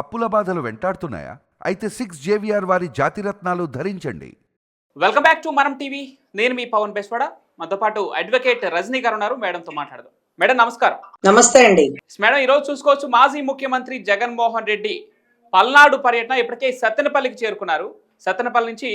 అప్పుల బాధలు వెంటాడుతున్నాయా? అయితే సిక్స్ జేవిఆర్ వారి జాతిరత్నాలు ధరించండి. Welcome back to Manam TV నేను మీ పవన్ బెస్వాడ. మనతో పాటు అడ్వకేట్ రజనీ గారు ఉన్నారు. మేడంతో మాట్లాడదాం. మేడం నమస్కారం. నమస్తే అండి. మేడం ఈరోజు చూసుకోవచ్చు మాజీ ముఖ్యమంత్రి జగన్మోహన్ రెడ్డి పల్నాడు పర్యటన ఇప్పటికే సత్తెనపల్లికి చేరుకున్నారు. సత్తెనపల్లి నుంచి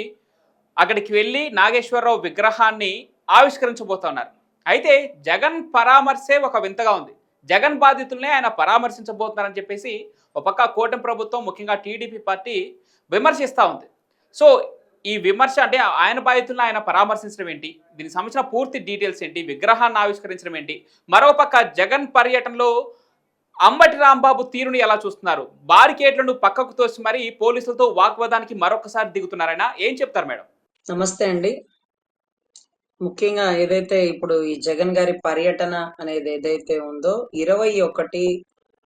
అక్కడికి వెళ్ళి నాగేశ్వరరావు విగ్రహాన్ని ఆవిష్కరించబోతున్నారు. అయితే జగన్ పరామర్శే ఒక వింతగా ఉంది. జగన్ బాధితులనే ఆయన పరామర్శించబోతున్నారని చెప్పేసి ఒక పక్క కూటమి ప్రభుత్వం ముఖ్యంగా టీడీపీ పార్టీ విమర్శిస్తూ ఉంది. సో ఈ విమర్శ అంటే ఆయన బాధితులను ఆయన పరామర్శించడం ఏంటి? దీనికి సంబంధించిన పూర్తి డీటెయిల్స్ ఏంటి? విగ్రహాన్ని ఆవిష్కరించడం ఏంటి? మరోపక్క జగన్ పర్యటనలో అంబటి రాంబాబు తీరుని ఎలా చూస్తున్నారు? బారికేట్లను పక్కకు తోసి మరీ పోలీసులతో వాగ్వాదానికి మరొకసారి దిగుతున్నారైనా ఏం చెప్తారు మేడం? నమస్తే అండి. ముఖ్యంగా ఏదైతే ఇప్పుడు ఈ జగన్ గారి పర్యటన అనేది ఏదైతే ఉందో ఇరవై ఒకటి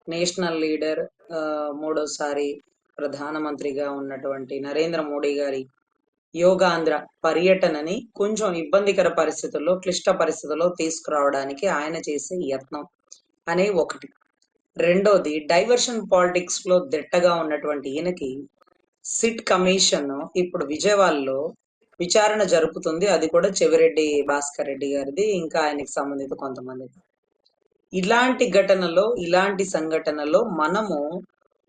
నేషనల్ లీడర్ ఆ, మూడోసారి ప్రధానమంత్రిగా ఉన్నటువంటి నరేంద్ర మోడీ గారి యోగాంధ్ర పర్యటనని కొంచెం ఇబ్బందికర పరిస్థితుల్లో క్లిష్ట పరిస్థితుల్లో తీసుకురావడానికి ఆయన చేసే యత్నం అనే ఒకటి. రెండోది డైవర్షన్ పాలిటిక్స్లో దిట్టగా ఉన్నటువంటి ఈయనకి సిట్ కమిషన్ ఇప్పుడు విజయవాడలో విచారణ జరుపుతుంది. అది కూడా చెవిరెడ్డి భాస్కర్ రెడ్డి గారిది. ఇంకా ఆయనకి సంబంధిత కొంతమంది ఇలాంటి ఘటనలో ఇలాంటి సంఘటనలో మనము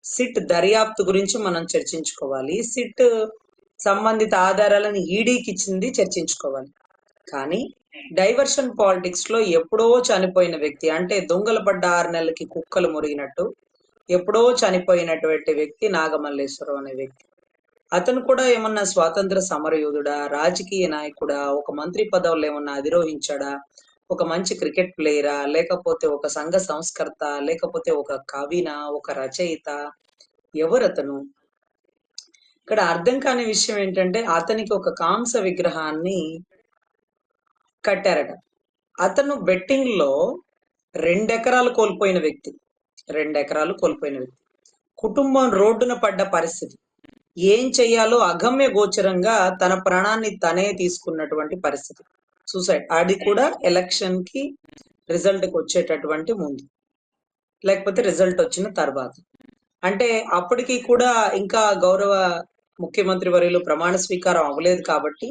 సిట్ దర్యాప్తు గురించి మనం చర్చించుకోవాలి. సిట్ సంబంధిత ఆధారాలను ఈడీకి ఇచ్చింది చర్చించుకోవాలి. కానీ డైవర్షన్ పాలిటిక్స్లో ఎప్పుడో చనిపోయిన వ్యక్తి అంటే దొంగలు పడ్డ ఆరు నెలలకి కుక్కలు మురిగినట్టు ఎప్పుడో చనిపోయినటువంటి వ్యక్తి నాగమల్లేశ్వరం అనే వ్యక్తి. అతను కూడా ఏమన్నా స్వాతంత్ర సమరయోధుడా రాజకీయ నాయకుడా ఒక మంత్రి పదవులు ఏమన్నా అధిరోహించాడా ఒక మంచి క్రికెట్ ప్లేయరా? లేకపోతే ఒక సంఘ సంస్కర్త లేకపోతే ఒక కవిన ఒక రచయిత? ఎవరతను? ఇక్కడ అర్థం కాని విషయం ఏంటంటే అతనికి ఒక కాంస విగ్రహాన్ని కట్టారట. అతను బెట్టింగ్లో రెండెకరాలు కోల్పోయిన వ్యక్తి. రెండెకరాలు కోల్పోయిన వ్యక్తి. కుటుంబం రోడ్డున పడ్డ పరిస్థితి. ఏం చెయ్యాలో అగమ్య గోచరంగా తన ప్రాణాన్ని తనే తీసుకున్నటువంటి పరిస్థితి. సూసైడ్ అది కూడా ఎలక్షన్కి రిజల్ట్కి వచ్చేటటువంటి ముందు. లేకపోతే రిజల్ట్ వచ్చిన తర్వాత. అంటే అప్పటికి కూడా ఇంకా గౌరవ ముఖ్యమంత్రి వర్యులు ప్రమాణ స్వీకారం అవ్వలేదు కాబట్టి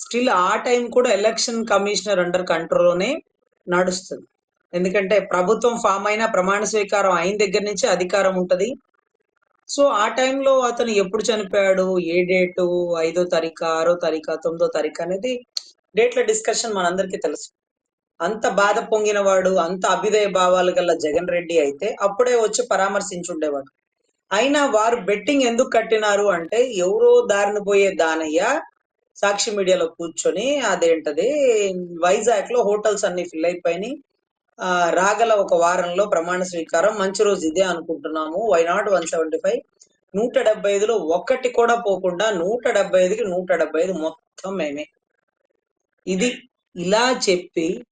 స్టిల్ ఆ టైం కూడా ఎలక్షన్ కమిషనర్ అండర్ కంట్రోల్లోనే నడుస్తుంది. ఎందుకంటే ప్రభుత్వం ఫామ్ అయినా ప్రమాణ స్వీకారం అయిన దగ్గర నుంచి అధికారం ఉంటుంది. సో ఆ టైంలో అతను ఎప్పుడు చనిపోయాడు? ఏ డేటు ఐదో తారీఖు ఆరో తారీఖు తొమ్మిదో తారీఖు అనేది డేట్ల డిస్కషన్ మనందరికీ తెలుసు. అంత బాధ పొంగిన వాడు అంత అభిదయ భావాలు గల జగన్ రెడ్డి అయితే అప్పుడే వచ్చి పరామర్శించుండేవాడు. అయినా వారు బెట్టింగ్ ఎందుకు కట్టినారు అంటే ఎవరో దారిన పోయే దానయ్య సాక్షి మీడియాలో కూర్చొని అదేంటది వైజాగ్లో హోటల్స్ అన్ని ఫిల్ అయిపోయినాయి. ఆ, రాగల ఒక వారంలో ప్రమాణ స్వీకారం మంచి రోజు ఇదే అనుకుంటున్నాము why not one seventy five నూట డెబ్బై ఐదులో ఒక్కటి కూడా పోకుండా నూట డెబ్బై ఐదుకి నూట డెబ్బై ఐదు మొత్తం మేమే. ఇది ఇలా చెప్పి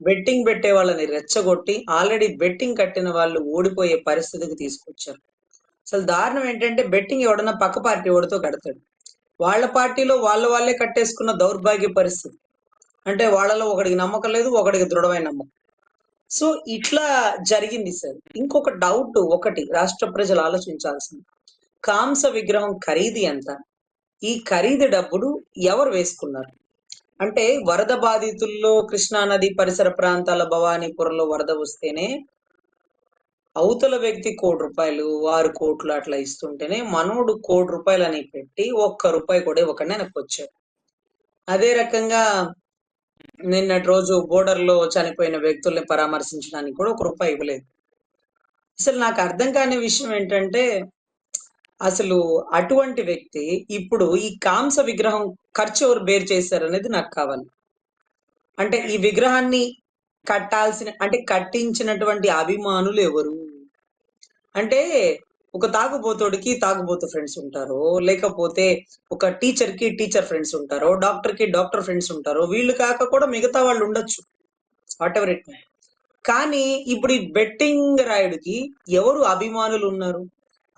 బెట్టింగ్ పెట్టే వాళ్ళని రెచ్చగొట్టి ఆల్రెడీ బెట్టింగ్ కట్టిన వాళ్ళు ఓడిపోయే పరిస్థితికి తీసుకొచ్చారు. అసలు దారుణం ఏంటంటే బెట్టింగ్ ఎవడన్నా పక్క పార్టీ ఓడితో కడతాడు. వాళ్ళ పార్టీలో వాళ్ళ వాళ్ళే కట్టేసుకున్న దౌర్భాగ్య పరిస్థితి. అంటే వాళ్ళలో ఒకడికి నమ్మకం లేదు ఒకడికి దృఢమైన నమ్మకం. సో ఇట్లా జరిగింది సార్. ఇంకొక డౌట్ ఒకటి రాష్ట్ర ప్రజలు ఆలోచించాల్సింది. కాంస విగ్రహం ఖరీదు ఎంత ఈ ఖరీదు డబ్బులు ఎవరు వేసుకున్నారు? అంటే వరద బాధితుల్లో కృష్ణా నది పరిసర ప్రాంతాల భవానీపురంలో వరద వస్తేనే అవతల వ్యక్తి కోటి రూపాయలు ఆరు కోట్లు అట్లా ఇస్తుంటేనే మనోడు కోటి రూపాయలు అని పెట్టి ఒక్క రూపాయి కూడా ఇవ్వకుండా వెనక్కి వచ్చాడు. అదే రకంగా నిన్నటి రోజు బోర్డర్లో చనిపోయిన వ్యక్తుల్ని పరామర్శించడానికి కూడా ఒక రూపాయి ఇవ్వలేదు. అసలు నాకు అర్థం కాని విషయం ఏంటంటే అసలు అటువంటి వ్యక్తి ఇప్పుడు ఈ కాంస విగ్రహం ఖర్చు ఎవరు బేర్ చేశారనేది నాకు కావాలి. అంటే ఈ విగ్రహాన్ని కట్టాల్సిన అంటే కట్టించినటువంటి అభిమానులు ఎవరు? అంటే ఒక తాగుబోతుడికి తాగుబోతు ఫ్రెండ్స్ ఉంటారు లేకపోతే ఒక టీచర్కి టీచర్ ఫ్రెండ్స్ ఉంటారు డాక్టర్కి డాక్టర్ ఫ్రెండ్స్ ఉంటారు వీళ్ళు కాక కూడా మిగతా వాళ్ళు ఉండొచ్చు. వాట్ ఎవర్ ఇట్ కానీ ఇప్పుడు ఈ బెట్టింగ్ రాయుడికి ఎవరు అభిమానులు ఉన్నారు?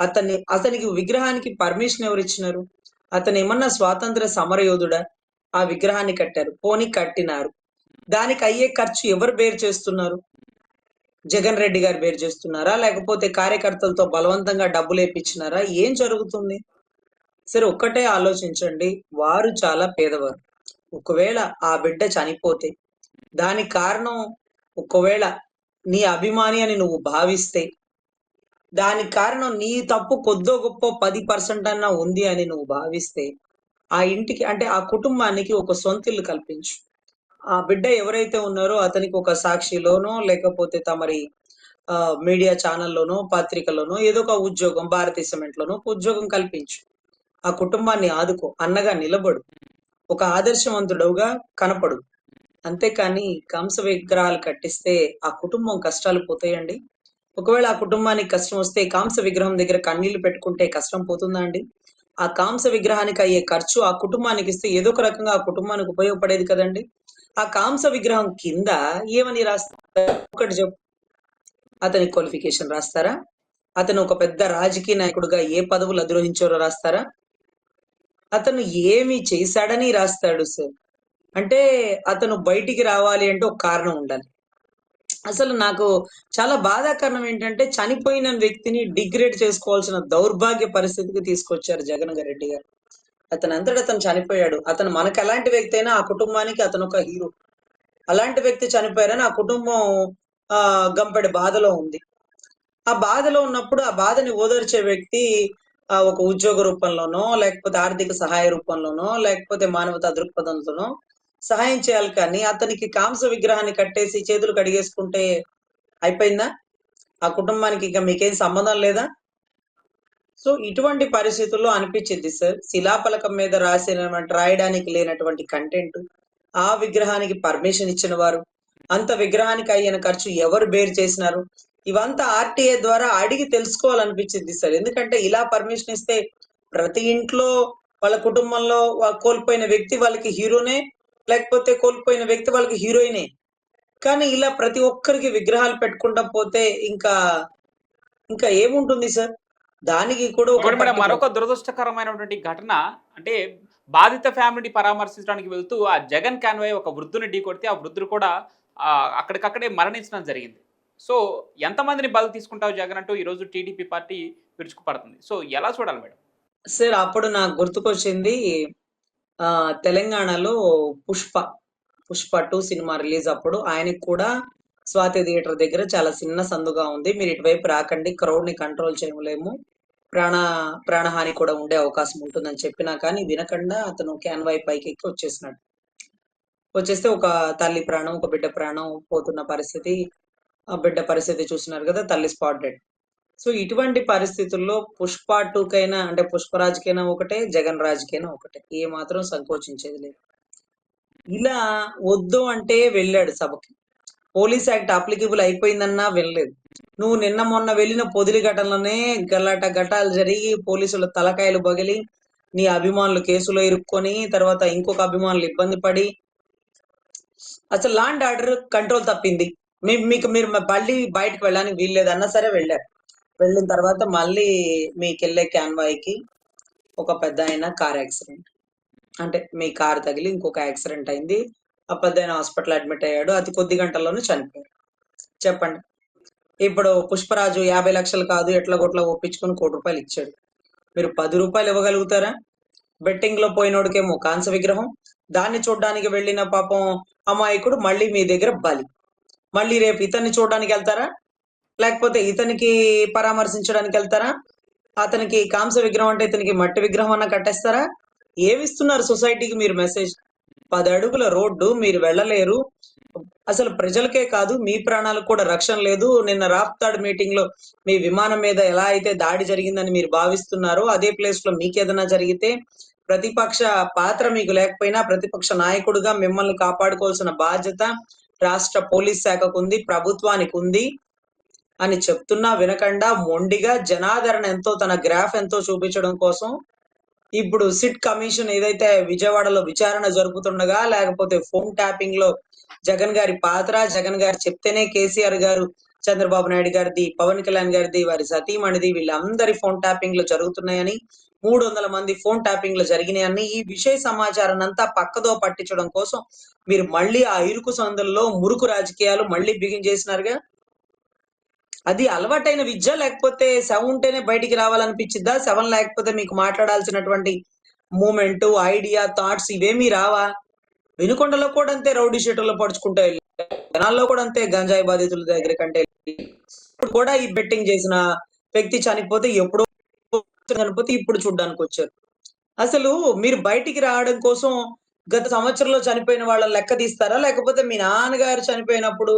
అతన్ని అతనికి విగ్రహానికి పర్మిషన్ ఎవరు ఇచ్చినారు అతను ఏమన్నా స్వాతంత్ర సమరయోధుడా? ఆ విగ్రహాన్ని కట్టారు. పోని కట్టినారు. దానికి అయ్యే ఖర్చు ఎవరు బేర్ చేస్తున్నారు? జగన్ రెడ్డి గారు బేర్ చేస్తున్నారా? లేకపోతే కార్యకర్తలతో బలవంతంగా డబ్బులు వేపించినారా ఏం జరుగుతుంది? సరే ఒక్కటే ఆలోచించండి. వారు చాలా పేదవారు. ఒకవేళ ఆ బిడ్డ చనిపోతే దానికి కారణం ఒకవేళ నీ అభిమాని అని నువ్వు భావిస్తే దానికి కారణం నీ తప్పు కొద్దో గొప్ప పది పర్సెంట్ అన్నా ఉంది అని నువ్వు భావిస్తే ఆ ఇంటికి అంటే ఆ కుటుంబానికి ఒక సొంత ఇల్లు కల్పించు. ఆ బిడ్డ ఎవరైతే ఉన్నారో అతనికి ఒక సాక్షిలోనో లేకపోతే తమరి ఆ, మీడియా ఛానల్లోనో పత్రికలోనో ఏదో ఒక ఉద్యోగం భారతీయ సిమెంట్లోనో ఒక ఉద్యోగం కల్పించు. ఆ కుటుంబాన్ని ఆదుకో అన్నగా నిలబడు. ఒక ఆదర్శవంతుడవుగా కనపడు. అంతేకాని కంస విగ్రహాలు కట్టిస్తే ఆ కుటుంబం కష్టాలు పోతాయండి. ఒకవేళ ఆ కుటుంబానికి కష్టం వస్తే కాంస విగ్రహం దగ్గర కన్నీళ్ళు పెట్టుకుంటే కష్టం పోతుందా అండి? ఆ కాంస విగ్రహానికి అయ్యే ఖర్చు ఆ కుటుంబానికి ఇస్తే ఏదో ఒక రకంగా ఆ కుటుంబానికి ఉపయోగపడేది కదండి? ఆ కాంస విగ్రహం కింద ఏమని రాస్తారు? ఒకటి చెప్పు. అతని క్వాలిఫికేషన్ రాస్తారా? అతను ఒక పెద్ద రాజకీయ నాయకుడుగా ఏ పదవులు అధిరోహించారో రాస్తారా? అతను ఏమి చేశాడని రాస్తాడు సార్. అంటే అతను బయటికి రావాలి అంటే ఒక కారణం ఉండాలి. అసలు నాకు చాలా బాధాకరణం ఏంటంటే చనిపోయిన వ్యక్తిని డిగ్రేడ్ చేసుకోవాల్సిన దౌర్భాగ్య పరిస్థితికి తీసుకొచ్చారు జగన్ రెడ్డి గారు. అతను అంతటా అతను చనిపోయాడు. అతను మనకు ఎలాంటి వ్యక్తి అయినా ఆ కుటుంబానికి అతను ఒక హీరో అలాంటి వ్యక్తి చనిపోయారని ఆ కుటుంబం ఆ గంపెడి బాధలో ఉంది. ఆ బాధలో ఉన్నప్పుడు ఆ బాధని ఓదార్చే వ్యక్తి ఆ, ఒక ఉద్యోగ రూపంలోనో లేకపోతే ఆర్థిక సహాయ రూపంలోనో లేకపోతే మానవతా దృక్పథంతోనో సహాయం చేయాలి కానీ అతనికి కాంస విగ్రహాన్ని కట్టేసి చేతులు కడిగేసుకుంటే అయిపోయిందా? ఆ కుటుంబానికి ఇక మీకేం సంబంధం లేదా? సో ఇటువంటి పరిస్థితుల్లో అనిపించింది సార్ శిలాఫలకం మీద రాసినటువంటి రాయడానికి లేనటువంటి కంటెంట్ ఆ విగ్రహానికి పర్మిషన్ ఇచ్చిన వారు అంత విగ్రహానికి అయిన ఖర్చు ఎవరు బేర్ చేసినారు? ఇవంతా ఆర్టీఏ ద్వారా అడిగి తెలుసుకోవాలనిపించింది సార్ ఎందుకంటే ఇలా పర్మిషన్ ఇస్తే ప్రతి ఇంట్లో వాళ్ళ కుటుంబంలో కోల్పోయిన వ్యక్తి వాళ్ళకి హీరోనే లేకపోతే కోల్పోయిన వ్యక్తి వాళ్ళకి హీరోయినే. కానీ ఇలా ప్రతి ఒక్కరికి విగ్రహాలు పెట్టుకుంటా పోతే ఇంకా ఇంకా ఏముంటుంది సార్? దానికి కూడా మరొక దురదృష్టకరమైనటువంటి ఘటన అంటే బాధిత ఫ్యామిలీని పరామర్శించడానికి వెళ్తూ ఆ జగన్ కాన్వాయ్ ఒక వృద్ధుని ఢీ కొడితే ఆ వృద్ధుడు కూడా అక్కడికక్కడే మరణించడం జరిగింది. సో ఎంతమందిని బలి తీసుకుంటావు జగన్ అంటూ ఈరోజు టీడీపీ పార్టీ విరుచుకుపడుతుంది సో ఎలా చూడాలి మేడం? సార్ అప్పుడు నాకు గుర్తుకొచ్చింది తెలంగాణలో Pushpa Pushpa two cinema release అప్పుడు ఆయనకి కూడా స్వాతి థియేటర్ దగ్గర చాలా చిన్న సందుగా ఉంది. మీరు ఇటువైపు రాకండి క్రౌడ్ని కంట్రోల్ చేయలేము. ప్రాణ ప్రాణహాని కూడా ఉండే అవకాశం ఉంటుందని చెప్పినా కానీ వినకుండా అతను క్యాన్వాయ్ పైకి ఎక్కి వచ్చేసినాడు. వచ్చేస్తే ఒక తల్లి ప్రాణం ఒక బిడ్డ ప్రాణం పోతున్న పరిస్థితి ఆ బిడ్డ పరిస్థితి చూసినారు కదా తల్లి స్పాట్ డెడ్ సో ఇటువంటి పరిస్థితుల్లో పుష్ప టూకైనా అంటే పుష్పరాజుకైనా ఒకటే జగన్ రాజుకైనా ఒకటే. ఏ మాత్రం సంకోచించేది లేదు. ఇలా వద్దు అంటే వెళ్ళాడు సభకి. పోలీస్ యాక్ట్ అప్లికబుల్ అయిపోయిందన్నా వెళ్ళలేదు నువ్వు నిన్న మొన్న వెళ్ళిన పొదిలి ఘటనలోనే గలాట ఘటాలు జరిగి పోలీసుల తలకాయలు బగిలి నీ అభిమానులు కేసులో ఇరుక్కొని తర్వాత ఇంకొక అభిమానులు ఇబ్బంది పడి అసలు లాండ్ ఆర్డర్ కంట్రోల్ తప్పింది. మీకు మీరు మళ్ళీ బయటకు వెళ్ళడానికి వీల్లేదు అన్నా సరే వెళ్ళారు. వెళ్ళిన తర్వాత మళ్ళీ మీకు వెళ్ళే క్యాన్వాయ్కి ఒక పెద్ద ఆయన కార్ యాక్సిడెంట్. అంటే మీ కార్ తగిలి ఇంకొక యాక్సిడెంట్ అయింది. ఆ పెద్ద ఆయన హాస్పిటల్ అడ్మిట్ అయ్యాడు. అతి కొద్ది గంటల్లోనే చనిపోయాడు. చెప్పండి. ఇప్పుడు పుష్పరాజు యాభై లక్షలు కాదు ఎట్లా కొట్లా ఒప్పించుకుని కోటి రూపాయలు ఇచ్చాడు. మీరు పది రూపాయలు ఇవ్వగలుగుతారా? బెట్టింగ్లో పోయినోడికేమో కాంస విగ్రహం. దాన్ని చూడడానికి వెళ్ళిన పాపం అమాయకుడు మళ్ళీ మీ దగ్గర బలి. మళ్ళీ రేపు ఇతన్ని చూడడానికి వెళ్తారా? లేకపోతే ఇతనికి పరామర్శించడానికి వెళ్తారా? అతనికి కాంస విగ్రహం అంటే ఇతనికి మట్టి విగ్రహం అన్న కట్టేస్తారా? ఏమిస్తున్నారు సొసైటీకి మీరు మెసేజ్? పది అడుగుల రోడ్డు మీరు వెళ్ళలేరు. అసలు ప్రజలకే కాదు మీ ప్రాణాలకు కూడా రక్షణ లేదు. నిన్న రాప్తాడ్ మీటింగ్లో మీ విమానం మీద ఎలా అయితే దాడి జరిగిందని మీరు భావిస్తున్నారో అదే ప్లేస్లో మీకేదైనా జరిగితే ప్రతిపక్ష పాత్ర మీకు లేకపోయినా ప్రతిపక్ష నాయకుడుగా మిమ్మల్ని కాపాడుకోవాల్సిన బాధ్యత రాష్ట్ర పోలీస్ శాఖకు ఉంది ప్రభుత్వానికి ఉంది. అని చెప్తున్నా వినకుండా మొండిగా జనాదరణ ఎంతో తన గ్రాఫ్ ఎంతో చూపించడం కోసం. ఇప్పుడు సిట్ కమిషన్ ఏదైతే విజయవాడలో విచారణ జరుపుతుండగా లేకపోతే ఫోన్ ట్యాపింగ్లో జగన్ గారి పాత్ర జగన్ గారు చెప్తేనే కేసీఆర్ గారు చంద్రబాబు నాయుడు గారిది పవన్ కళ్యాణ్ గారిది వారి సతీమణిది వీళ్ళందరి ఫోన్ ట్యాపింగ్లో జరుగుతున్నాయని మూడు వందల మంది ఫోన్ ట్యాపింగ్లో జరిగినాయని ఈ విషయ సమాచారాన్ని అంతా పక్కదో పట్టించడం కోసం మీరు మళ్ళీ ఆ ఇరుకు సందుల్లో మురుకు రాజకీయాలు మళ్ళీ బిగిన్ చేసినారుగా? అది అలవాటైన విద్య లేకపోతే శవం ఉంటేనే బయటికి రావాలనిపించిద్దా? శవం లేకపోతే మీకు మాట్లాడాల్సినటువంటి మూమెంట్ ఐడియా థాట్స్ ఇవేమీ రావా? వినుకొండలో కూడా అంతే రౌడీ షీటర్లో పడుచుకుంటూ జనాల్లో కూడా అంతే గంజాయి బాధితుల దగ్గర కంటే ఇప్పుడు కూడా ఈ బెట్టింగ్ చేసిన వ్యక్తి చనిపోతే ఎప్పుడో చనిపోతే ఇప్పుడు చూడడానికి వచ్చారు. అసలు మీరు బయటికి రావడం కోసం గత సంవత్సరంలో చనిపోయిన వాళ్ళ లెక్క తీస్తారా? లేకపోతే మీ నాన్నగారు చనిపోయినప్పుడు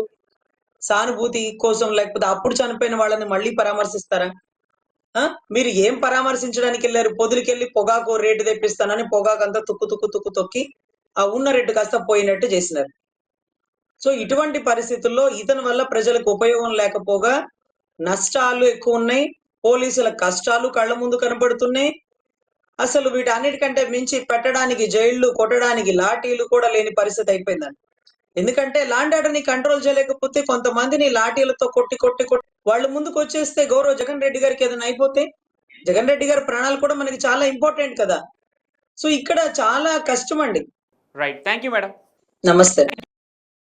సానుభూతి కోసం లేకపోతే అప్పుడు చనిపోయిన వాళ్ళని మళ్ళీ పరామర్శిస్తారా? ఆ? మీరు ఏం పరామర్శించడానికి వెళ్ళారు? పొదులకెళ్ళి పొగాకు రేటు తెప్పిస్తానని పొగాకు అంతా తుక్కు తుక్కు తుక్కు తొక్కి ఆ ఉన్న రేటు కాస్త పోయినట్టు చేసినారు. సో ఇటువంటి పరిస్థితుల్లో ఇతని వల్ల ప్రజలకు ఉపయోగం లేకపోగా నష్టాలు ఎక్కువ ఉన్నాయి పోలీసుల కష్టాలు కళ్ళ ముందు కనబడుతున్నాయి. అసలు వీటన్నిటికంటే మించి పెట్టడానికి జైళ్ళు కొట్టడానికి లాఠీలు కూడా లేని పరిస్థితి అయిపోయిందండి. ఎందుకంటే లాండ్ ఆర్డర్ని కంట్రోల్ చేయలేకపోతే కొంతమందిని లాఠీలతో కొట్టి కొట్టి కొట్టి వాళ్ళు ముందుకు వచ్చేస్తే గౌరవ్ జగన్ రెడ్డి గారికి ఏదైనా అయిపోతే జగన్ రెడ్డి గారి ప్రాణాలు కూడా మనకి చాలా ఇంపార్టెంట్ కదా. సో ఇక్కడ చాలా కష్టం అండి రైట్ థ్యాంక్ యూ మేడం నమస్తే.